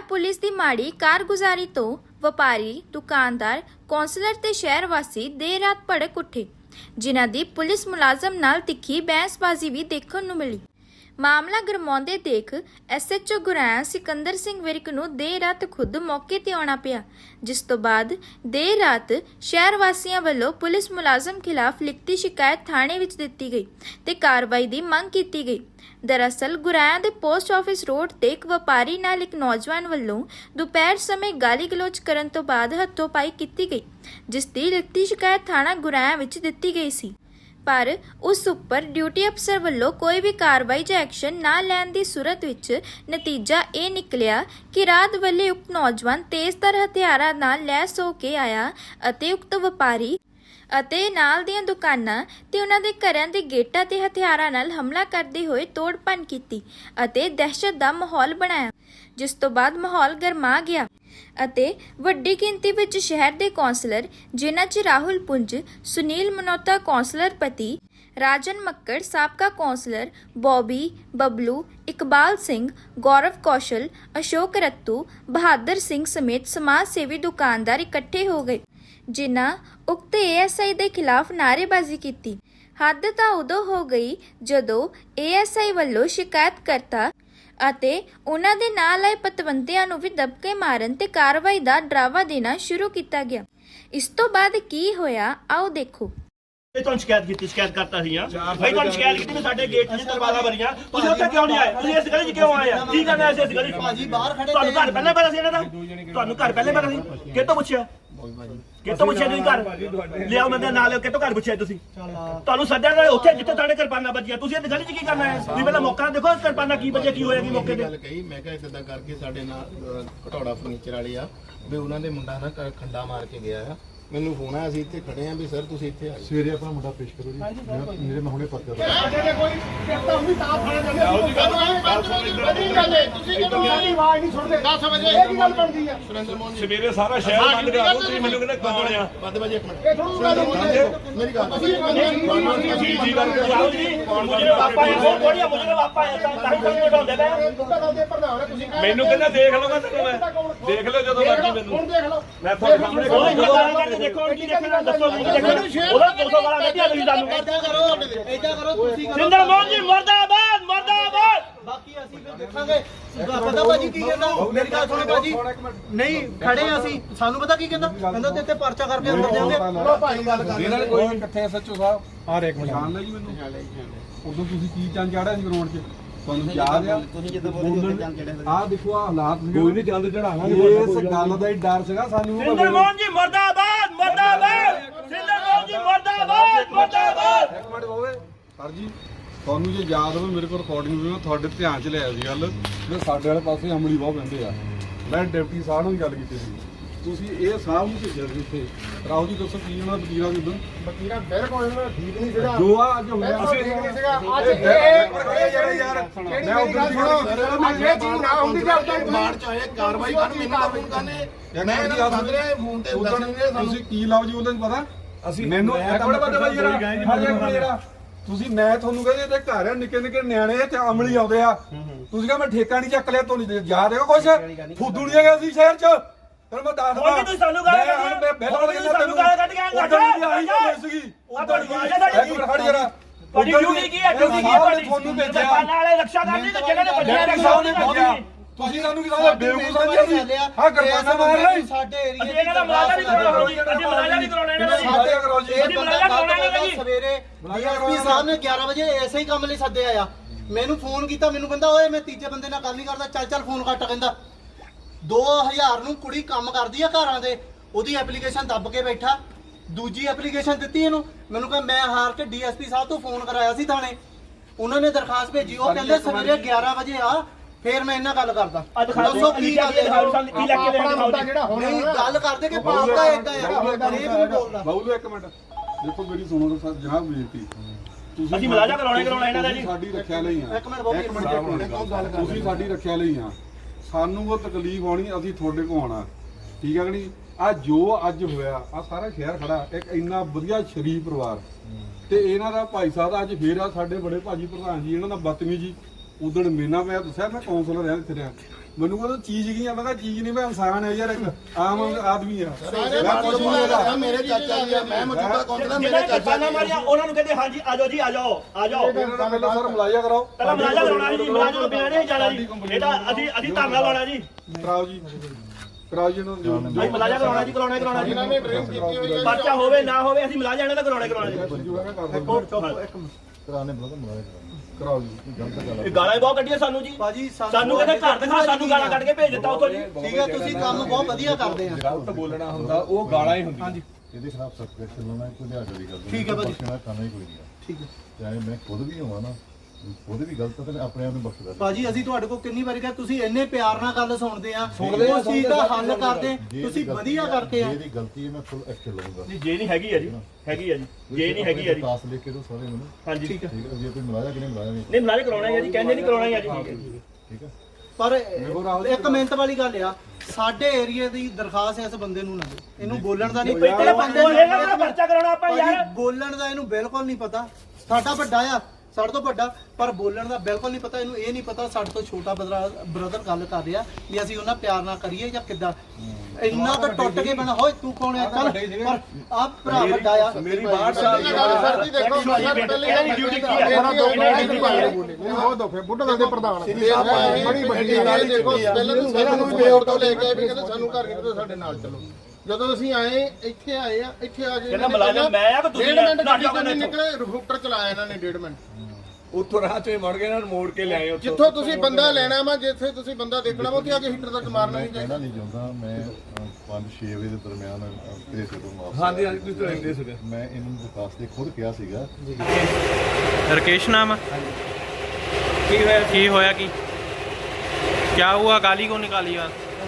Police ਦੀ ਮਾੜੀ ਕਾਰਗੁਜ਼ਾਰੀ ਤੋਂ ਵਪਾਰੀ, ਦੁਕਾਨਦਾਰ, ਕੌਂਸਲਰ ਤੇ ਸ਼ਹਿਰ ਵਾਸੀ ਦੇਰ ਰਾਤ ਭੜਕ ਉੱਠੇ। ਜਿਨ੍ਹਾਂ ਦੀ ਪੁਲਿਸ ਮੁਲਾਜ਼ਮ ਨਾਲ ਤਿੱਖੀ ਬਹਿਸਬਾਜ਼ੀ ਵੀ ਦੇਖਣ ਨੂੰ ਮਿਲੀ। ਮਾਮਲਾ ਗਰਮਾਉਂਦੇ ਦੇਖ ਐਸਐਚਓ ਗੁਰਾਇਆ ਸਿਕੰਦਰ ਸਿੰਘ ਵਿਰਕ ਨੂੰ ਦੇਰ ਰਾਤ ਖੁਦ ਮੌਕੇ ਤੇ ਆਉਣਾ ਪਿਆ, ਜਿਸ ਤੋਂ ਬਾਅਦ ਦੇਰ ਰਾਤ ਸ਼ਹਿਰ ਵਾਸੀਆਂ ਵੱਲੋਂ ਪੁਲਿਸ ਮੁਲਾਜ਼ਮ ਖਿਲਾਫ ਲਿਖਤੀ ਸ਼ਿਕਾਇਤ ਥਾਣੇ ਵਿੱਚ ਦਿੱਤੀ ਗਈ ਤੇ ਕਾਰਵਾਈ ਦੀ ਮੰਗ ਕੀਤੀ ਗਈ। ਦਰਅਸਲ, ਗੁਰਾਇਆ ਦੇ ਪੋਸਟ ਆਫਿਸ ਰੋਡ ਤੇ ਇੱਕ ਵਪਾਰੀ ਨਾਲ ਇੱਕ ਨੌਜਵਾਨ ਵੱਲੋਂ ਦੁਪਹਿਰ ਸਮੇਂ ਗਾਲੀ ਗਲੋਚ ਕਰਨ ਤੋਂ ਬਾਅਦ ਹੱਥੋਂ ਪਾਈ ਕੀਤੀ ਗਈ, ਜਿਸ ਦੀ ਲਿਖਤੀ ਸ਼ਿਕਾਇਤ ਥਾਣਾ ਗੁਰਾਇਆ ਵਿੱਚ ਦਿੱਤੀ ਗਈ ਸੀ। ਪਰ ਉਸ ਉੱਪਰ ਡਿਊਟੀ ਅਫਸਰ ਵੱਲੋਂ ਕੋਈ ਵੀ ਕਾਰਵਾਈ ਜਾਂ ਐਕਸ਼ਨ ਨਾ ਲੈਣ ਦੀ ਸੂਰਤ ਵਿੱਚ ਨਤੀਜਾ ਇਹ ਨਿਕਲਿਆ ਕਿ ਰਾਤ ਵੇਲੇ ਉਕਤ ਨੌਜਵਾਨ ਤੇਜ਼ਧਾਰ ਹਥਿਆਰਾਂ ਨਾਲ ਲੈਸ ਹੋ ਕੇ ਆਇਆ ਅਤੇ ਉਕਤ ਵਪਾਰੀ ਅਤੇ ਨਾਲ ਦੀਆਂ ਦੁਕਾਨਾਂ ਤੇ ਉਹਨਾਂ ਦੇ ਘਰਾਂ ਦੇ ਗੇਟਾਂ ਤੇ ਹਥਿਆਰਾਂ ਨਾਲ ਹਮਲਾ ਕਰਦੇ ਹੋਏ ਤੋੜਪੰਨ ਕੀਤੀ ਅਤੇ ਦਹਿਸ਼ਤ ਦਾ ਮਾਹੌਲ ਬਣਾਇਆ। ਜਿਸ ਤੋਂ ਬਾਅਦ ਮਾਹੌਲ ਗਰਮਾ ਗਿਆ ਅਤੇ ਵੱਡੀ ਗਿਣਤੀ ਵਿੱਚ ਸ਼ਹਿਰ ਦੇ ਕੌਂਸਲਰ, ਜਿਨ੍ਹਾਂ 'ਚ ਰਾਹੁਲ ਪੁੰਜ, ਸੁਨੀਲ ਮਨੋਤਾ ਕੌਂਸਲਰ ਪਤੀ, ਰਾਜਨ ਮੱਕੜ, ਸਾਬਕਾ ਕੌਂਸਲਰ, ਬੌਬੀ, ਬਬਲੂ, ਇਕਬਾਲ ਸਿੰਘ, ਗੌਰਵ ਕੌਸ਼ਲ, ਅਸ਼ੋਕ ਰੱਤੂ, ਬਹਾਦਰ ਸਿੰਘ ਸਮੇਤ ਸਮਾਜ ਸੇਵੀ ਦੁਕਾਨਦਾਰ ਇਕੱਠੇ ਹੋ ਗਏ, ਜਿਨ੍ਹਾਂ ਉਕਤ ਏਐਸਆਈ ਦੇ ਖਿਲਾਫ ਨਾਅਰੇਬਾਜ਼ੀ ਕੀਤੀ। ਹੱਦ ਤਾਂ ਉਦੋਂ ਹੋ ਗਈ ਜਦੋਂ ਏਐਸਆਈ ਵੱਲੋਂ ਸ਼ਿਕਾਇਤ ਕਰਤਾ ਅਤੇ ਉਹਨਾਂ ਦੇ ਨਾਲ ਆਏ ਪਤਵੰਤਿਆਂ ਨੂੰ ਵੀ ਦਬਕੇ ਮਾਰਨ ਤੇ ਕਾਰਵਾਈ ਦਾ ਡਰਾਵਾ ਦੇਣਾ ਸ਼ੁਰੂ ਕੀਤਾ ਗਿਆ। ਇਸ ਤੋਂ ਬਾਅਦ ਕੀ ਹੋਇਆ ਆਓ ਦੇਖੋ। ਇਹ ਤੁਹਾਨੂੰ ਸ਼ਿਕਾਇਤ ਕੀਤੀ ਸ਼ਿਕਾਇਤ ਕਰਤਾ ਸੀ ਆ ਭਾਈ ਤੁਹਾਨੂੰ ਸ਼ਿਕਾਇਤ ਕੀਤੀ ਵੀ ਸਾਡੇ ਗੇਟ 'ਚ ਦਰਵਾਜ਼ਾ ਭਰੀਆਂ। ਤੁਸੀਂ ਉੱਥੇ ਕਿਉਂ ਨਹੀਂ ਆਏ? ਤੁਸੀਂ ਇਸ ਗਲੀ 'ਚ ਕਿਉਂ ਆਏ ਆ? ਕੀ ਕਰਨਾ ਇਸ ਗਲੀ 'ਚ? ਭਾਜੀ ਬਾਹਰ ਖੜੇ ਤੁਹਾਨੂੰ ਘਰ ਪਹਿਲਾਂ ਪਤਾ ਸੀ ਇਹਨਾਂ ਦਾ? ਤੁਹਾਨੂੰ ਘਰ ਪਹਿਲਾਂ ਪਤਾ ਸੀ? ਕਿਤੋਂ ਪੁੱਛਿਆ? ਕਿਤੋਂ ਪੁੱਛਿਆ ਤੁਸੀਂ ਘਰ? ਲਿਆਓ ਮੈਂ ਨਾਲ ਕਿਤੋਂ ਘਰ ਪੁੱਛਿਆ ਤੁਸੀਂ? ਤੁਹਾਨੂੰ ਸੱਦਿਆ ਨਾ ਉੱਥੇ ਜਿੱਥੇ ਤੁਹਾਡੇ ਕਿਰਪਾਨਾਂ ਵੱਜੀਆਂ। ਤੁਸੀਂ ਇਸ ਗਲੀ 'ਚ ਕੀ ਕਰਨਾ ਹੈ? ਤੁਸੀਂ ਪਹਿਲਾਂ ਮੌਕਾ ਦੇਖੋ ਕਿਰਪਾਨਾਂ ਕੀ ਵੱਜਿਆ ਕੀ ਹੋਇਆ ਕੀ ਮੌਕੇ ਤੇ। ਗੱਲ ਕਹੀ ਮੈਂ ਕਿਹਾ ਇਦਾਂ ਕਰਕੇ ਸਾਡੇ ਨਾਲ ਘਟੌੜਾ ਫਰਨੀਚਰ ਵਾਲੇ ਆ ਵੀ ਉਹਨਾਂ ਦੇ ਮੁੰਡਾ ਨਾ ਖੰਡਾ ਮਾਰ ਕੇ ਗਿਆ ਆ। ਮੈਨੂੰ ਫੋਨ ਆਇਆ ਅਸੀਂ ਇੱਥੇ ਖੜੇ ਆ ਵੀ ਸਰ ਤੁਸੀਂ ਇੱਥੇ ਆਏ ਸਵੇਰੇ ਆਪਣਾ ਮੁੰਡਾ ਪੇਸ਼ ਕਰੋ ਜੀ ਮੇਰਾ- ਮੇਰੇ ਮੈਂ ਹੁਣੇ ਪੱਤਰ ਸੁਰਿੰਦਰ ਮੋਹਨ ਜੀ ਸਵੇਰੇ ਸਾਰਾ ਸ਼ਹਿਰ ਬੰਦ ਕਰਾ ਦੋ ਤੁਸੀਂ ਮੈਨੂੰ ਕਹਿੰਦੇ ਕੌਣ ਆ ਬੰਦ ਵਜੇ ਇੱਕ ਮਿੰਟ ਸੁਰਿੰਦਰ ਮੋਹਨ ਜੀ ਮੇਰੀ ਗੱਲ ਜੀ ਜੀ ਗੱਲ ਰਾਹੁਲ ਜੀ ਮੁਝੇ ਪਾਪਾ ਇਹ ਬਹੁਤ ਬੜੀਆ ਮੁਝੇ ਪਾਪਾ ਹੈ ਤਾਂ ਤਾਂ ਹੀ ਤੁਹਾਨੂੰ ਉਡਾਉਂਦੇ ਪਏ ਮੈਨੂੰ ਕਹਿੰਦਾ ਦੇਖ ਲਵਾਂਗਾ ਤੈਨੂੰ ਮੈਂ ਦੇਖ ਲਿਓ ਜਦੋਂ ਮਰਜ਼ੀ ਮੈਨੂੰ ਮੈਂ ਤੁਹਾਡੇ ਸਾਹਮਣੇ ਖੜਾ ਇੱਕ ਦੇਖੋ ਹੁਣ ਕੀ ਦੇਖਣਾ ਦੱਸੋ ਕੀ ਦੇਖਣਾ ਉਹਦਾ 200 ਗਾਲਾਂ ਕੱਢਿਆ ਤੁਸੀਂ ਸਾਨੂੰ। ਇਦਾਂ ਕਰੋ ਇਦਾਂ ਕਰੋ ਤੁਸੀਂ ਕਰੋ ਸਿੰਦਰ ਮੋਹਨ ਜੀ ਮਰਦਾਬਾਦ ਮਰਦਾਬਾਦ। ਬਾਕੀ ਅਸੀਂ ਫਿਰ ਦੇਖਾਂਗੇ। ਪਤਾ ਭਾਜੀ ਕੀ ਕਹਿੰਦਾ? ਮੇਰੀ ਗੱਲ ਸੁਣੋ ਭਾਜੀ। ਨਹੀਂ ਖੜੇ ਆ ਅਸੀਂ। ਸਾਨੂੰ ਪਤਾ ਕੀ ਕਹਿੰਦਾ? ਕਹਿੰਦਾ ਤੇ ਇੱਥੇ ਪਰਚਾ ਕਰਕੇ ਅੰਦਰ ਜਾਓਗੇ ਭਾਈ ਗੱਲ ਕਰ ਇਹਨਾਂ ਨੇ ਕੋਈ ਕਿੱਥੇ ਐਸਐਚਓ ਸਾਹਿਬ। ਆ ਰੇਕ ਪਛਾਣ ਲਈ ਜੀ ਮੈਨੂੰ। ਉਦੋਂ ਤੁਸੀਂ ਕੀ ਚੰਨ ਚਾੜਿਆ ਸੀ ਗਰਾਊਂਡ 'ਚ? ਤੁਹਾਨੂੰ ਯਾਦ ਆ? ਤੁਸੀਂ ਜਦੋਂ ਬੋਲੇ ਚੰਨ ਚੜਿਆ ਆ ਦੇਖੋ ਆ ਹਾਲਾਤ ਕੋਈ ਨਹੀਂ ਚੰਦ ਚੜਾਵਾਂਗੇ ਇਸ ਗੱਲ ਦਾ ਹੀ ਡਰ ਸੀਗਾ ਸਾਨੂੰ। ਸਿੰਦਰ ਮੋਹਨ ਜੀ ਮਰਦਾਬਾਦ। ਮਰਦਾਬਾਦ! ਸਿੰਦਰ ਜੀ, ਮਰਦਾਬਾਦ! ਮਰਦਾਬਾਦ! ਇੱਕ ਮਿੰਟ ਹੋਵੇ ਸਰ ਜੀ, ਤੁਹਾਨੂੰ ਜੇ ਯਾਦ ਹੋਵੇ, ਮੇਰੇ ਕੋਲ ਰਿਕਾਰਡਿੰਗ ਵੀ ਮੈਂ ਤੁਹਾਡੇ ਧਿਆਨ 'ਚ ਲਿਆ ਸੀ ਗੱਲ। ਵੀ ਸਾਡੇ ਵਾਲੇ ਪਾਸੇ ਅਮਲੀ ਬਹੁਤ ਬੰਦੇ ਆ। ਮੈਂ ਡਿਪਟੀ ਸਾਹਿਬ ਨਾਲ ਗੱਲ ਕੀਤੀ ਸੀ। ਤੁਸੀਂ ਇਹ ਸਾਹਿਬ ਨੂੰ ਭੇਜਿਆ ਸੀ ਇੱਥੇ। ਰਾਹੁਲ ਜੀ ਦੱਸੋ ਕੀ ਉਹਨਾਂ ਦਾ ਵਕੀਰਾ ਵੀ ਉਦੋਂ ਵਕੀਰਾ ਬਿਲਕੁਲ ਇਹਨਾਂ ਦਾ ਠੀਕ ਨਹੀਂ ਸੀਗਾ। ਜੋ ਆ ਅੱਜ ਹੋਇਆ। ਬਿਲਕੁਲ ਠੀਕ ਨਹੀਂ ਸੀਗਾ। ਅੱਜ ਇਹ- ਇਹ ਇਹ ਯਾਰ ਕਿਹੜੀ ਮੈਂ ਮੇਰੀ ਗੱਲ ਸੁਣੋ। ਉਦੋਂ ਅੱਜ ਇਹ ਚੀਜ਼ ਨਾ ਹੁੰਦੀ ਤਾਂ ਉਦੋਂ ਮਾਰ ਚ ਆਏ ਕਾਰਵਾਈ ਕਰਨ ਮੈਨੂੰ ਤਾਂ ਫੋਨ ਕਰਨੇ ਮੈਂ ਇਹਨਾਂ ਨੂੰ ਸੱਦ ਰਿਹਾ ਫੋਨ ਤੇ ਦੱਸ ਨਹੀਂ ਰਿਹਾ ਸਾਨੂੰ। ਤੁਸੀਂ ਕੀ ਲਫ਼ਜ਼ ਬੋਲਦੇ ਨੇ ਪਤਾ? ਅਸੀਂ ਮੈਨੂੰ ਕੋਈ ਜਿਹੜਾ ਤੁਸੀਂ ਮੈਂ ਤੁਹਾਨੂੰ ਕਹਿੰਦੇ ਤੇ ਘਰ ਆ ਨਿੱਕੇ ਨਿੱਕੇ ਨਿਆਣੇ ਤੇ ਅਮਲੀ ਆਉਂਦੇ ਆ। ਤੁਸੀਂ ਕਹਿੰਦੇ ਮੈਂ ਠੇਕਾ ਨਹੀਂ ਚੱਕ ਲਿਆ ਤੁਹਾਨੂੰ ਯਾਦ ਹੈਗਾ ਕੁਛ? ਫੁੱਦੂ ਨਹੀਂ ਹੈਗਾ ਸੀ ਸ਼ਹਿਰ 'ਚ? ਫਿਰ ਮੈਂ ਦੱਸਦਾ। ਹੁਣ ਵੀ ਤੁਸੀਂ ਸਾਨੂੰ ਗਾਲਾਂ ਮੈਂ ਹੁਣ ਮੈਂ ਬਿਲਕੁਲ ਹੁਣ ਵੀ ਤੁਸੀਂ ਸਾਨੂੰ ਗਾਲਾਂ ਕੱਢ ਕੇ ਆਏ ਉਦੋਂ ਵੀ ਆਹੀ ਗੱਲ ਸੀਗੀ। ਆਹ ਤੁਹਾਡੀ ਵੀ- ਆਵਾਜ਼ ਹੈ ਤੁਹਾਡੀ? ਇੱਕ ਮਿੰਟ ਖੜ ਜਰਾ। ਤੁਹਾਡੀ ਡਿਊਟੀ ਕੀ ਹੈ? ਡਿਊਟੀ ਕੀ ਹੈ ਤੁਹਾਡੀ? ਤੁਹਾਨੂੰ ਭੇਜਿਆ। ਦੁਕਾਨਾਂ ਵਾਲੇ ਰਕਸ਼ਾ ਕਰਨੀ ਤੇ ਜਿਹੜਾ ਨੇ ਬੱਚਿਆਂ ਡਿਪਟੀ ਰਕਸ਼ਾ ਸਾਹਿਬ ਨੇ ਨਹੀਂ ਭੇਜਿਆ। ਕਰਨੀ ਤੁਸੀਂ ਸਾਨੂੰ ਕੀ ਸਮਝਦੇ ਬੇਵਕੂਫ ਸਮਝਿਆ ਸੀ? ਹਾਂ ਕਰਵਾਨਾ ਮਾਰ ਲਈ। ਸਾਡੇ ਏਰੀਆ ਅਸੀਂ ਇਹਨਾਂ ਦਾ ਮੁਲਾਜ਼ਾ ਨਹੀਂ ਕਰਾਉਣਾ। ਜੀ ਅਸੀਂ ਮੁਲਾਜ਼ਾ ਨਹੀਂ ਕਰਾਉਣਾ ਇਹਨਾਂ ਦਾ ਜੀ ਮੁਲਾਜ਼ਾ ਕਰੋ ਜੀ। ਅਸੀਂ ਮੁਲਾਜ਼ਾ ਕਰਾਉਣਾ ਇਹਨਾਂ ਦਾ। ਜੀ ਸਵੇਰੇ ਡੀਐਸਪੀ ਸਾਹਿਬ ਨੇ 11 ਵਜੇ ਐਸੇ ਹੀ ਕੰਮ ਲਈ ਸੱਦਿਆ ਆ। ਮੈਨੂੰ ਫੋਨ ਕੀਤਾ ਮੈਨੂੰ ਕਹਿੰਦਾ ਓਏ ਮੈਂ ਤੀਜੇ ਬੰਦੇ ਨਾਲ ਗੱਲ ਨਹੀਂ ਕਰਦਾ। ਚੱਲ ਚੱਲ ਫੋਨ ਕੱਟ ਕਹਿੰਦਾ। 2000 ਨੂੰ ਕੁੜੀ ਕੰਮ ਕਰਦੀ ਆ ਘਰਾਂ ਦੇ ਉਹਦੀ ਐਪਲੀਕੇਸ਼ਨ ਦੱਬ ਕੇ ਬੈਠਾ। ਦੂਜੀ ਐਪਲੀਕੇਸ਼ਨ ਦਿੱਤੀ ਇਹਨੂੰ। ਮੈਨੂੰ ਕਹਿੰਦਾ ਮੈਂ ਹਾਰ ਕੇ ਡੀਐਸਪੀ ਸਾਹਿਬ ਤੋਂ ਫੋਨ ਕਰਾਇਆ ਸੀ ਥਾਣੇ। ਉਹਨਾਂ ਨੇ ਦਰਖਾਸਤ ਭੇਜੀ ਉਹ ਕਹਿੰਦੇ ਸਵੇਰੇ 11 ਵਜੇ ਆ ਫੇਰ ਮੈਂ ਇਹਨਾਂ ਗੱਲ ਕਰਦਾ। ਦੱਸੋ ਕੀ ਗੱਲ ਹੈ? ਕੀ ਲੱਗ ਕੇ ਆਪਣਾ ਲੈਣ ਮੁੱਦਾ ਜਿਹੜਾ ਹੋਣਾ ਨਹੀਂ ਗੱਲ ਕਰਦੇ ਕਿ ਪਾਪ ਦਾ ਇਦਾਂ ਆ ਹਰੇਕ ਨੂੰ ਬੋਲਦਾ। ਬਾਬੂ ਇੱਕ ਮਿੰਟ। ਦੇਖੋ ਮੇਰੀ ਸੁਣੋ ਤਾਂ ਜਨਾਬ ਬੇਨਤੀ। ਤੁਸੀਂ ਅਸੀਂ ਮੁਲਾਜ਼ਾ ਕਰਾਉਣਾ ਕਰਾਉਣਾ ਇਹਨਾਂ ਦਾ ਜੀ। ਸਾਡੀ ਰੱਖਿਆ ਲਈ ਆ। ਇੱਕ ਮਿੰਟ ਬਾਬੂ, ਇੱਕ ਮਿੰਟ, ਇੱਕ ਇੱਕ ਮਿੰਟ, ਗੱਲ ਕਰ ਤੁਸੀਂ ਸਾਡੀ ਰੱਖਿਆ ਲਈ ਆ। ਸਾਨੂੰ ਉਹ ਤਕਲੀਫ ਆਉਣੀ, ਅਸੀਂ ਤੁਹਾਡੇ ਕੋਲ ਆਉਣਾ। ਠੀਕ ਹੈ ਕਿ ਨਹੀਂ? ਆ ਜੋ ਅੱਜ ਹੋਇਆ ਆ ਸਾਰਾ ਸ਼ਹਿਰ ਖੜਾ, ਇੱਕ ਇੰਨਾ ਵਧੀਆ ਸ਼ਰੀਫ ਪਰਿਵਾਰ। ਤੇ ਇਹਨਾਂ ਦਾ ਭਾਈ ਸਾਹਿਬ ਅੱਜ ਫੇਰ ਆ ਸਾਡੇ ਬੜੇ ਭਾਜੀ ਪ੍ਰਧਾਨ ਜੀ, ਇਹਨਾਂ ਦਾ ਬਦਤਮੀਜੀ ਉਦਣ ਮੇਨਾ ਮੈਂ ਦੱਸਿਆ, ਮੈਂ ਕਾਉਂਸਲਰ ਰਿਹਾ ਇੱਥੇ ਰਿਹਾ ਮੈਨੂੰ ਕਹਿੰਦਾ ਚੀਜ਼ ਕੀ ਆ? ਮੈਂ ਕਿਹਾ ਚੀਜ਼ ਨਹੀਂ ਮੈਂ ਇਨਸਾਨ ਆ ਯਾਰ ਇੱਕ ਆਮ ਆਦਮੀ ਆ। ਮੈਂ ਕੁਝ ਨਹੀਂ ਹੈਗਾ ਮੇਰੇ ਚਾਚਾ ਜੀ ਆ, ਮੈਂ ਮੌਜੂਦਾ ਕੌਂਸਲਰ ਜਿਹਨਾਂ ਨੇ ਕਿਰਪਾਨਾਂ ਮਾਰੀਆਂ ਉਹਨਾਂ ਨੂੰ ਕਹਿੰਦੇ ਹਾਂਜੀ ਆਜੋ ਜੀ ਆਜੋ ਆਜੋ ਇਹਨਾਂ ਦਾ ਪਹਿਲਾਂ ਸਰ ਮਲਾਇਆ ਕਰਾਓ। ਪਹਿਲਾਂ ਮਲਾਜਾ ਕਰਾਉਣਾ ਜੀ ਮਲਾਜਾ ਬਿਨਾਂ ਨਹੀਂ ਜਾਣਾ ਜੀ। ਇਹ ਤਾਂ ਅਸੀਂ ਅਸੀਂ ਧਰਨਾ ਲਾਉਣਾ ਜੀ। ਕਰਾਓ ਜੀ। ਕਰਾਓ ਜੀ ਇਹਨਾਂ ਨੂੰ। ਅਸੀਂ ਮਲਾਜਾ ਕਰਾਉਣਾ ਜੀ ਕਰਾਉਣਾ ਹੀ ਕਰਾਉਣਾ ਜੀ। ਇਹਨਾਂ ਨੇ ਡਰਿੰਕ ਕੀਤੀ ਹੋਈ ਹੈ ਪਰਚਾ ਹੋਵੇ ਨਾ ਹੋਵੇ ਅਸੀਂ ਮਲਾਜਾ ਇਹਨਾਂ ਦਾ ਕਰਾਉਣਾ ਹੀ ਕਰਾਉਣਾ ਜੀ। ਕਰਾਓ ਜੀ ਇਹ ਗਾਲਾਂ ਹੀ ਬਹੁਤ ਕੱਢੀਆਂ ਸਾਨੂੰ ਜੀ। ਭਾਜੀ ਸਾਨੂੰ ਕਹਿੰਦੇ ਘਰ ਦਿਖਾ ਸਾਨੂੰ ਗਾਲਾਂ ਕੱਢ ਕੇ ਭੇਜ ਦਿੱਤਾ ਉੱਥੋਂ ਜੀ। ਠੀਕ ਹੈ ਤੁਸੀਂ ਕੰਮ ਬਹੁਤ ਵਧੀਆ ਕਰਦੇ ਆ। ਗਲਤ ਬੋਲਣਾ ਹੁੰਦਾ ਉਹ ਗਾਲਾਂ ਹੀ ਹੁੰਦੀਆਂ। ਇਹਦੇ ਖਿਲਾਫ ਸਬਸਕ੍ਰਿਪਸ਼ਨ ਲਾਉਣਾ ਕੋਈ ਲਿਹਾਜ਼ ਵਾਲੀ ਗੱਲ ਠੀਕ ਹੈ ਭਾਜੀ। ਕੋਈ ਨਹੀਂ। ਠੀਕ ਹੈ ਚਾਹੇ ਮੈਂ ਖੁਦ ਵੀ ਹੋਵਾਂ ਨਾ ਖੁਦ ਵੀ ਗਲਤ ਤਾਂ ਆਪਣੇ ਆਪ ਨੂੰ ਬਖਸ਼ਦਾ ਨਹੀਂ। ਭਾਜੀ ਅਸੀਂ ਤੁਹਾਡੇ ਕੋਲ ਕਿੰਨੀ ਵਾਰੀ ਕਿਹਾ ਤੁਸੀਂ ਇੰਨੇ ਪਿਆਰ ਨਾਲ ਗੱਲ ਸੁਣਦੇ ਆ। ਉਸ ਚੀਜ਼ ਦਾ ਹੱਲ ਕਰਦੇ ਜੇ ਤੁਸੀਂ ਵਧੀਆ ਕਰਕੇ ਆ। ਜੇ ਇਹਦੀ ਗਲਤੀ ਹੈ ਮੈਂ ਫੁੱਲ ਐਕਸ਼ਨ ਲਵਾਂਗਾ ਨਹੀਂ ਜੇ ਨਹੀਂ ਹੈਗੀ ਆ ਜੀ ਹੈਗੀ ਆ ਜੀ ਜੇ ਨਹੀਂ ਹੈਗੀ ਆ ਜੀ। ਪਾਸ ਲਿਖ ਕੇ ਦੋ ਸਾਰੇ ਮੈਨੂੰ। ਹਾਂਜੀ। ਠੀਕ ਹੈ ਠੀਕ ਹੈ ਜੇ ਕੋਈ ਮਲਾਇਆ ਕਿ ਨਹੀਂ ਮਲਾਇਆ ਨਹੀਂ। ਨਹੀਂ ਮਲਾਜਾ ਕਰਾਉਣਾ ਹੀ ਆ ਜੀ ਕਹਿੰਦੇ ਨਹੀਂ ਕਰਾਉਣਾ ਹੀ ਆ ਜੀ। ਠੀਕ ਹੈ ਜੀ ਠੀਕ ਹੈ ਪਰ ਇੱਕ ਮਿਹਨਤ ਵਾਲੀ ਗੱਲ ਆ ਸਾਡੇ ਏਰੀਆ ਦੀ ਦਰਖਾਸਤ ਇਸ ਬੰਦੇ ਨੂੰ ਨਾ ਦਿਓ ਇਹਨੂੰ ਬੋਲਣ ਦਾ ਨਹੀਂ ਪਹਿਲੇ ਬੰਦੇ ਨੂੰ ਇਹਨਾਂ ਦਾ ਪਰਚਾ ਕਰਾਉਣਾ ਆਪਾਂ ਯਾਰ। ਭਾਜੀ, ਬੋਲਣ ਦਾ ਇਹਨੂੰ ਬਿਲਕੁਲ ਨਹੀਂ ਪਤਾ। ਸਾਡਾ ਵੱਡਾ ਆ। ਸਾਡੇ ਤੋਂ ਵੱਡਾ ਪਰ ਬੋਲਣ ਦਾ ਬਿਲਕੁਲ ਨਹੀਂ ਪਤਾ ਇਹਨੂੰ ਇਹ ਨਹੀਂ ਪਤਾ ਸਾਡੇ ਤੋਂ ਛੋਟਾ ਬ੍ਰਦਰ ਗੱਲ ਕਰ ਰਿਹਾ ਵੀ ਅਸੀਂ ਉਹਨਾਂ ਪਿਆਰ ਨਾਲ ਕਰੀਏ ਜਾਂ ਕਿੱਦਾਂ। ਇੰਨਾ ਤਾਂ ਟੁੱਟ ਕੇ ਬਣਾ ਹੋਏ ਤੂੰ ਕੌਣ ਹੈ? ਚੱਲ ਪਰ ਆ ਭਰਾ ਵੱਡਾ ਆ। ਮੇਰੀ 62 ਸਾਲ ਦੀ ਸਰ ਜੀ ਦੇਖੋ ਪਹਿਲੇ ਡਿਊਟੀ ਕੀ ਹੈ? ਇਹਨਾਂ ਦੋ ਮਿੰਟ ਪਾਏ ਬੋਲੇ ਉਹ ਦੋ ਫੇ ਬੁੱਢਾ ਦੇ ਪ੍ਰਧਾਨ ਬੜੀ ਵੱਡੀ ਗੱਲ ਦੇਖੋ ਪਹਿਲਾਂ ਤਾਂ ਸਾਨੂੰ ਵੀ ਬੇਰ ਤੋਂ ਲੈ ਕੇ ਆਏ ਵੀ ਕਹਿੰਦੇ ਸਾਨੂੰ ਘਰ ਕਿਤੇ ਸਾਡੇ ਨਾਲ ਚਲੋ। ਜਦੋਂ ਅਸੀਂ ਆਏ ਇੱਥੇ ਆਏ ਆ ਇੱਥੇ ਆ ਕੇ ਕਹਿੰਦਾ ਮੁਲਾਜ਼ਮ ਮੈਂ ਆ ਕਿ ਤੁਸੀਂ ਡੇਢ ਮਿੰਟ ਨਾ ਗੱਡੀ ਤੋਂ ਨਹੀਂ ਨਿਕਲੇ ਰਿਫੂਟਰ ਚਲਾਇਆ ਇਹਨਾਂ ਨੇ ਡੇਢ ਮਿੰਟ ਉੱਥੋਂ ਰਾਹ ਚੋਂ ਹੀ ਮੁੜ ਕੇ ਇਹਨਾਂ ਨੂੰ ਮੋੜ ਕੇ ਲਿਆਏ ਉੱਥੋਂ ਜਿੱਥੋਂ ਤੁਸੀਂ ਬੰਦਾ ਲੈਣਾ ਵਾ ਜਿੱਥੇ ਤੁਸੀਂ ਬੰਦਾ ਦੇਖਣਾ ਵਾ ਉੱਥੇ ਆ ਕੇ ਹੀਟਰ ਤੱਕ ਮਾਰਨਾ ਮੈਂ ਨਹੀਂ ਚਾਹੀਦਾ ਕਹਿਣਾ ਨਹੀਂ ਚਾਹੁੰਦਾ ਮੈਂ 5-6 ਵਜੇ ਦੇ ਦਰਮਿਆਨ ਤੇਰੇ ਸੇ ਤੋਂ ਮਾਫ ਹਾਂਜੀ ਹਾਂਜੀ ਤੁਸੀਂ ਤਾਂ ਰਹਿੰਦੇ ਸੀਗੇ ਮੈਂ ਇਹਨਾਂ ਨੂੰ ਵਿਕਾਸ ਦੇ ਖੁਦ ਕਿਹਾ ਸੀਗਾ रकेश नाम है ਕੀ ਹੋਇਆ की होया की क्या हुआ गाली को निकाली बात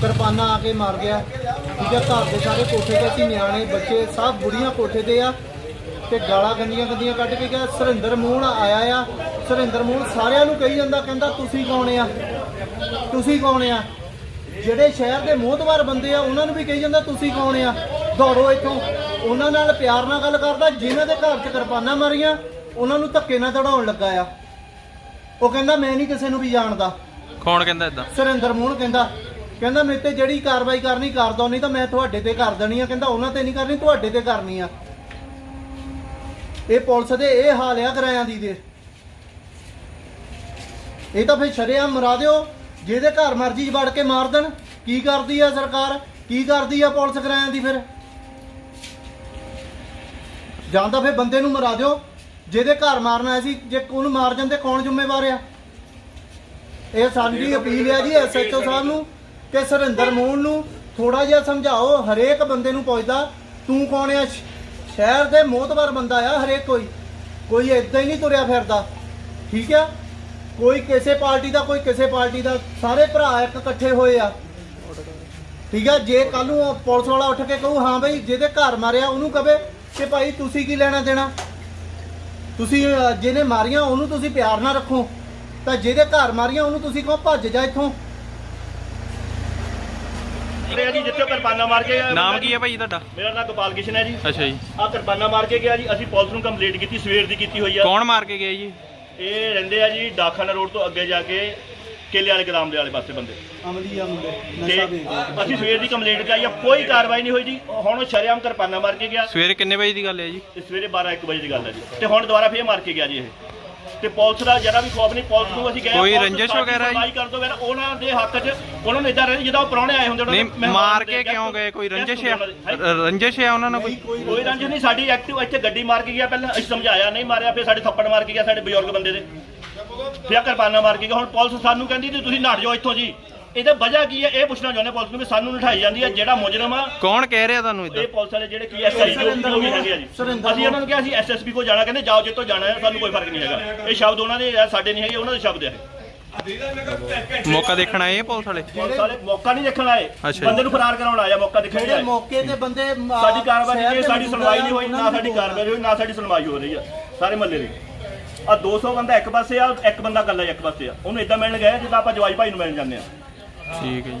ਕਿਰਪਾਨਾ ਆ ਕੇ ਮਾਰ ਗਿਆ। ਠੀਕ ਹੈ ਘਰ ਦੇ ਸਾਰੇ ਕੋਠੇ ਤੇ ਨਿਆਣੇ ਬੱਚੇ ਸਭ ਬੁੜੀਆਂ ਕੋਠੇ ਤੇ ਆ। ਤੇ ਗਾਲਾਂ ਗੰਦੀਆਂ ਗੰਦੀਆਂ ਕੱਢ ਕੇ ਗਿਆ ਸੁਰਿੰਦਰ ਮੂਹਣ ਆਇਆ ਆ। ਸੁਰਿੰਦਰ ਮੂਹਣ ਸਾਰਿਆਂ ਨੂੰ ਕਹੀ ਜਾਂਦਾ ਕਹਿੰਦਾ ਤੁਸੀਂ ਕੌਣ ਆ? ਤੁਸੀਂ ਕੌਣ ਆ? ਜਿਹੜੇ ਸ਼ਹਿਰ ਦੇ ਮੋਹਤਵਾਰ ਬੰਦੇ ਆ ਉਹਨਾਂ ਨੂੰ ਵੀ ਕਹੀ ਜਾਂਦਾ ਤੁਸੀਂ ਕੌਣ ਆ? ਦੌੜੋ ਇੱਥੋਂ। ਉਹਨਾਂ ਨਾਲ ਪਿਆਰ ਨਾਲ ਗੱਲ ਕਰਦਾ ਜਿਨ੍ਹਾਂ ਦੇ ਘਰ 'ਚ ਕਿਰਪਾਨਾਂ ਮਾਰੀਆਂ ਉਹਨਾਂ ਨੂੰ ਧੱਕੇ ਨਾਲ ਦੜਾਉਣ ਲੱਗਾ ਆ। ਉਹ ਕਹਿੰਦਾ ਮੈਂ ਨਹੀਂ ਕਿਸੇ ਨੂੰ ਵੀ ਜਾਣਦਾ। ਕੌਣ ਕਹਿੰਦਾ ਇਦਾਂ ਸੁਰਿੰਦਰ ਮੂਹਣ ਕਹਿੰਦਾ ਕਹਿੰਦਾ ਮੇਰੇ ਤੇ ਜਿਹੜੀ ਕਾਰਵਾਈ ਕਰਨੀ ਕਰ ਦੋ ਨਹੀਂ ਤਾਂ ਮੈਂ ਤੁਹਾਡੇ ਤੇ ਕਰ ਦੇਣੀ ਆ। ਕਹਿੰਦਾ ਉਹਨਾਂ ਤੇ ਨਹੀਂ ਕਰਨੀ ਤੁਹਾਡੇ ਤੇ ਕਰਨੀ ਆ। ਇਹ ਪੁਲਿਸ ਦੇ ਇਹ ਹਾਲ ਆ ਕਿਰਾਇਆਂ ਦੀ ਦੇ। ਇਹ ਤਾਂ ਫਿਰ ਸ਼ਰੇਆਮ ਮਰਾ ਦਿਓ ਜਿਹਦੇ ਘਰ ਮਰਜ਼ੀ ਵੜ ਕੇ ਮਾਰ ਦੇਣ। ਕੀ ਕਰਦੀ ਆ ਸਰਕਾਰ? ਕੀ ਕਰਦੀ ਆ ਪੁਲਿਸ ਕਿਰਾਇਆਂ ਦੀ ਫਿਰ? ਜਾਂ ਤਾਂ ਫਿਰ ਬੰਦੇ ਨੂੰ ਮਰਾ ਦਿਓ ਜਿਹਦੇ ਘਰ ਮਾਰਨਾ ਆਇਆ ਸੀ ਜੇ ਉਹਨੂੰ ਮਾਰ ਜਾਂਦੇ ਕੌਣ ਜ਼ਿੰਮੇਵਾਰ ਆ? ਇਹ ਸਾਡੀ ਅਪੀਲ ਹੈ ਜੀ ਐਸਐਚਓ ਸਾਹਿਬ ਨੂੰ। ਕਿ ਸੁਰਿੰਦਰ ਮੋਹਨ ਨੂੰ ਥੋੜਾ ਜਿਹਾ ਸਮਝਾਓ, ਹਰੇਕ ਬੰਦੇ ਨੂੰ ਪੁੱਛਦਾ, ਤੂੰ ਕੌਣ ਆ? ਸ਼ਹਿਰ ਦੇ ਮੋਹਤਵਰ ਬੰਦਾ ਆ ਹਰੇਕ ਕੋਈ। ਕੋਈ ਏਦਾਂ ਹੀ ਨਹੀਂ ਤੁਰਿਆ ਫਿਰਦਾ। ਠੀਕ ਆ? ਕੋਈ ਕਿਸੇ ਪਾਰਟੀ ਦਾ, ਕੋਈ ਕਿਸੇ ਪਾਰਟੀ ਦਾ। ਸਾਰੇ ਭਰਾ ਇੱਕ ਇਕੱਠੇ ਹੋਏ ਆ। ਠੀਕ ਆ? ਜੇ ਕੱਲ ਨੂੰ ਪੁਲਿਸ ਵਾਲਾ ਉੱਠ ਕੇ ਕਹੂ, ਹਾਂ ਬਈ, ਜਿਹਦੇ ਘਰ ਮਾਰਿਆ, ਉਹਨੂੰ ਕਵੇ ਕਿ ਭਾਈ, ਤੁਸੀਂ ਕੀ ਲੈਣਾ ਦੇਣਾ? ਤੁਸੀਂ ਜਿਹਨੇ ਮਾਰੀਆਂ, ਉਹਨੂੰ ਤੁਸੀਂ ਪਿਆਰ ਨਾਲ ਰੱਖੋ। ਤਾਂ ਜਿਹਦੇ ਘਰ ਮਾਰੀਆਂ, ਉਹਨੂੰ ਤੁਸੀਂ ਕਹੋ ਭੱਜ ਜਾ ਇੱਥੋਂ? ਰਿਹਾ ਜੀ ਜਿੱਥੇ ਕਿਰਪਾਨਾ ਮਾਰ ਕੇ ਨਾਮ ਕੀ ਹੈ ਭਾਈ ਤੁਹਾਡਾ? ਮੇਰਾ ਨਾਮ ਗੋਪਾਲ ਕਿਸ਼ਨ ਹੈ ਜੀ। ਅੱਛਾ ਜੀ। ਆ ਕਿਰਪਾਨਾ ਮਾਰ ਕੇ ਗਿਆ ਜੀ ਅਸੀਂ ਪੁਲਿਸ ਨੂੰ ਕੰਪਲੀਟ ਕੀਤੀ ਸਵੇਰ ਦੀ ਕੀਤੀ ਹੋਈ ਆ। ਕੌਣ ਮਾਰ ਕੇ ਗਿਆ ਜੀ? ਇਹ ਰਹਿੰਦੇ ਆ ਜੀ ਡਾਖਾਨਾ ਰੋਡ ਤੋਂ ਅੱਗੇ ਜਾ ਕੇ ਕੇਲੇ ਵਾਲੇ ਗਦਾਮ ਦੇ ਵਾਲੇ ਪਾਸੇ ਬੰਦੇ। ਅਮਲੀ ਆ ਮੁੰਡੇ ਨਸ਼ਾ ਵੇਚਦੇ ਅਸੀਂ ਸਵੇਰ ਦੀ ਕੰਪਲੇਂਟ ਕਰਾਈ ਆ ਕੋਈ ਕਾਰਵਾਈ ਨਹੀਂ ਹੋਈ ਜੀ। ਹੁਣ ਉਹ ਸ਼ਰਿਆਮ ਕਿਰਪਾਨਾ ਮਾਰ ਕੇ ਗਿਆ। ਸਵੇਰੇ ਕਿੰਨੇ ਵਜੇ ਦੀ ਗੱਲ ਹੈ ਜੀ? ਸਵੇਰੇ 12 1 ਵਜੇ ਦੀ ਗੱਲ ਹੈ ਜੀ। ਤੇ ਹੁਣ ਦੁਬਾਰਾ ਫੇਰ ਮਾਰ ਕੇ ਗਿਆ ਜੀ ਇਹ। ਤੇ ਪੁਲਿਸ ਦਾ ਜਰਾ ਵੀ ਖੌਫ ਨਹੀਂ ਪੁਲਿਸ ਨੂੰ ਅਸੀਂ ਗਏ ਕੋਈ ਰੰਜਿਸ਼ ਵਗੈਰਾ ਜੀ? ਸੁਣਵਾਈ ਕਰ ਦੋ ਫਿਰ ਉਹਨਾਂ ਦੇ ਹੱਕ 'ਚ ਉਹਨਾਂ ਨੂੰ ਇਦਾਂ ਰਹਿੰਦੇ ਜਿੱਦਾਂ ਉਹ ਪ੍ਰਾਹੁਣੇ ਆਏ ਹੁੰਦੇ ਉਹਨਾਂ ਨਹੀਂ ਮਾਰ ਕੇ ਕਿਉਂ ਗਏ ਕੋਈ ਰੰਜਿਸ਼। ਹੈਂ? ਰੰਜਿਸ਼ ਆ ਉਹਨਾਂ ਨਾਲ ਕੋਈ ਕੋਈ ਰੰਜਿਸ਼ ਨਹੀਂ ਸਾਡੀ ਐਕਟਿਵ ਇੱਥੇ ਗੱਡੀ ਮਾਰ ਕੇ ਗਿਆ ਪਹਿਲਾਂ ਅਸੀਂ ਸਮਝਾਇਆ ਨਹੀਂ ਮਾਰਿਆ ਫਿਰ ਸਾਡੇ ਥੱਪੜ ਮਾਰ ਕੇ ਗਿਆ ਸਾਡੇ ਬਜ਼ੁਰਗ ਬੰਦੇ ਦੇ ਫਿਰ ਕਿਰਪਾਨਾ ਮਾਰ ਕੇ ਗਿਆ ਹੁਣ ਪੁਲਿਸ ਸਾਨੂੰ ਕਹਿੰਦੀ ਤੁਸੀਂ ਨੱਠ ਜਾਓ ਇੱਥੋਂ ਜੀ ਇਹਦੇ ਵਜ੍ਹਾ ਕੀ ਹੈ? ਇਹ ਪੁੱਛਣਾ ਚਾਹੁੰਦੇ ਪੁਲਿਸ ਨੂੰ ਵੀ ਸਾਨੂੰ ਨਠਾਈ ਜਾਂਦੀ ਹੈ ਜਿਹੜਾ ਮੁਜਰਮ ਆ ਕੌਣ ਕਹਿ ਰਿਹਾ ਤੁਹਾਨੂੰ ਇਦਾਂ? ਇਹ ਪੁਲਿਸ ਵਾਲੇ ਜਿਹੜੇ ਕੀ ਐਸਆਈ ਜੋ ਵੀ ਹੈਗੇ ਆ ਜੀ। ਅਸੀਂ ਉਹਨਾਂ ਨੂੰ ਕਿਹਾ ਅਸੀਂ ਐਸਐਸਪੀ ਕੋਲ ਜਾਣਾ ਕਹਿੰਦੇ ਜਾਓ ਜਿੱਤੋਂ ਜਾਣਾ ਹੈ ਸਾਨੂੰ ਕੋਈ ਫ਼ਰਕ ਨਹੀਂ ਹੈਗਾ। ਇਹ ਸ਼ਬਦ ਉਹਨਾਂ ਦੇ ਆ, ਸਾਡੇ ਨਹੀਂ ਹੈਗੇ ਉਹਨਾਂ ਦੇ ਸ਼ਬਦ ਹੈ ਮੌਕਾ ਦੇਖਣ ਆਏ ਆ ਪੁਲਿਸ ਵਾਲੇ? ਪੁਲਿਸ ਵਾਲੇ ਮੌਕਾ ਨਹੀਂ ਦੇਖਣ ਆਏ। ਅੱਛਾ ਜੀ। ਬੰਦੇ ਨੂੰ ਫਰਾਰ ਕਰਾਉਣ ਆਇਆ ਮੌਕਾ ਦੇਖਣ ਨਹੀਂ ਜਿਹੜੇ ਆਏ। ਮੌਕੇ ਤੇ ਬੰਦੇ ਸਾਡੀ ਕਾਰਵਾਈ ਸ਼ਹਿਰ ਨਹੀਂ ਦੇ ਸਾਡੀ ਸੁਣਵਾਈ ਨਹੀਂ ਹੋਈ ਉਹਨਾਂ ਨਾ ਨੂੰ ਸਾਡੀ ਕਾਰਵਾਈ ਹੋਈ ਨਾ ਸਾਡੀ ਸੁਣਵਾਈ ਹੋ ਰਹੀ ਆ ਸਾਰੇ ਮਹੱਲੇ ਦੀ। ਆ 200 ਬੰਦਾ ਇੱਕ ਪਾਸੇ ਆ ਇੱਕ ਬੰਦਾ ਇਕੱਲਾ ਇੱਕ ਪਾਸੇ ਆ। ਉਹਨੂੰ ਇਦਾਂ ਮਿਲਣ ਗਏ ਜਿੱਦਾਂ ਆਪਾਂ ਜਵਾਈ ਭਾਈ ਨੂੰ ਮਿਲਣ ਜਾਂਦੇ ਆ। ਠੀਕ ਹੈ ਜੀ।